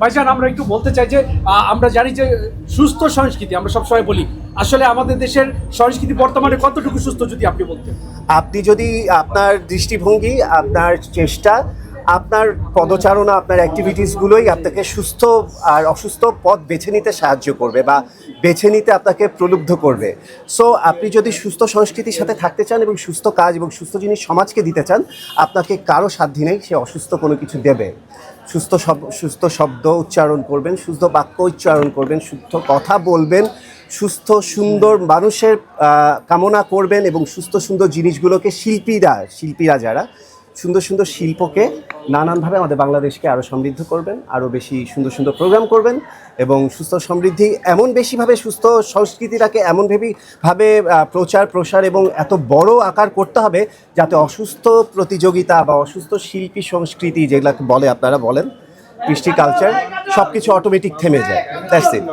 ভাইজান, আমরা একটু বলতে চাই যে আমরা জানি যে সুস্থ সংস্কৃতি, আমরা সবসময় বলি, আসলে আমাদের দেশের সংস্কৃতি বর্তমানে কতটুকু সুস্থ যদি আপনি বলতেন? আপনি যদি আপনার দৃষ্টিভঙ্গি, আপনার চেষ্টা আপনার পদচারণা, আপনার অ্যাক্টিভিটিসগুলোই আপনাকে সুস্থ আর অসুস্থ পথ বেছে নিতে সাহায্য করবে বা বেছে নিতে আপনাকে প্রলুব্ধ করবে। সো আপনি যদি সুস্থ সংস্কৃতির সাথে থাকতে চান এবং সুস্থ কাজ এবং সুস্থ জিনিস সমাজকে দিতে চান, আপনাকে কারও সাধ্যি নেই, সে অসুস্থ কোনো কিছু দেবে। সুস্থ সুস্থ শব্দ উচ্চারণ করবেন, সুস্থ বাক্য উচ্চারণ করবেন শুদ্ধ কথা বলবেন, সুস্থ সুন্দর মানুষের কামনা করবেন এবং সুস্থ সুন্দর জিনিসগুলোকে শিল্পীরা শিল্পীরা যারা সুন্দর সুন্দর শিল্পকে নানানভাবে আমাদের বাংলাদেশকে আরও সমৃদ্ধ করবেন আরও বেশি সুন্দর সুন্দর প্রোগ্রাম করবেন এবং সুস্থ সমৃদ্ধি এমন বেশিভাবে সুস্থ সংস্কৃতিটাকে এমনভাবে ভাবে প্রচার প্রসার এবং এত বড় আকার করতে হবে যাতে অসুস্থ প্রতিযোগিতা বা অসুস্থ শিল্পী সংস্কৃতি যেগুলাকে বলে আপনারা বলেন, কৃষ্টি কালচার সব কিছু অটোমেটিক থেমে যায়। That's it